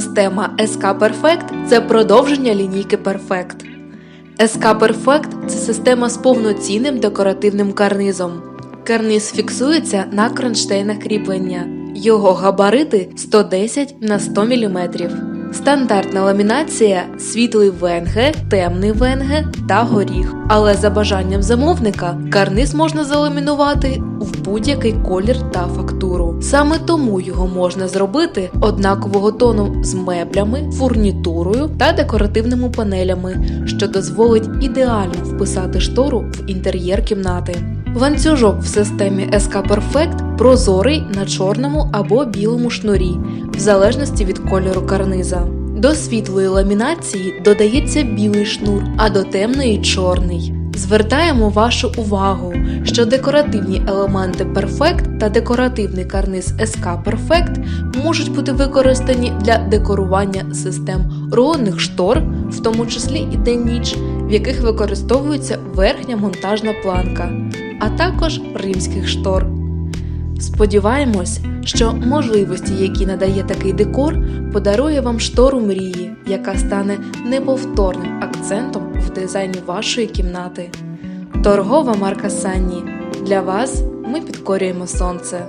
система SK Perfect це продовження лінійки Perfect. SK Perfect це система з повноцінним декоративним карнизом. Карниз фіксується на кронштейнах кріплення. Його габарити 110 на 100 мм. Стандартна ламінація світлий венге, темний венге та горіх. Але за бажанням замовника карниз можна заламінувати в будь-який колір та фактуру. Саме тому його можна зробити однакового тону з меблями, фурнітурою та декоративними панелями, що дозволить ідеально вписати штору в інтер'єр кімнати. Ланцюжок в системі SK Perfect прозорий на чорному або білому шнурі, в залежності від кольору карниза. До світлої ламінації додається білий шнур, а до темної чорний. Звертаємо вашу увагу, що декоративні елементи Perfect та декоративний карниз SK Perfect можуть бути використані для декорування систем рулонних штор, в тому числі і день-ніч, в яких використовується верхня монтажна планка, а також римських штор. Сподіваємось, що можливості, які надає такий декор, подарує вам штору мрії, яка стане неповторним акцентом в дизайні вашої кімнати. Торгова марка Санні. Для вас ми підкорюємо сонце.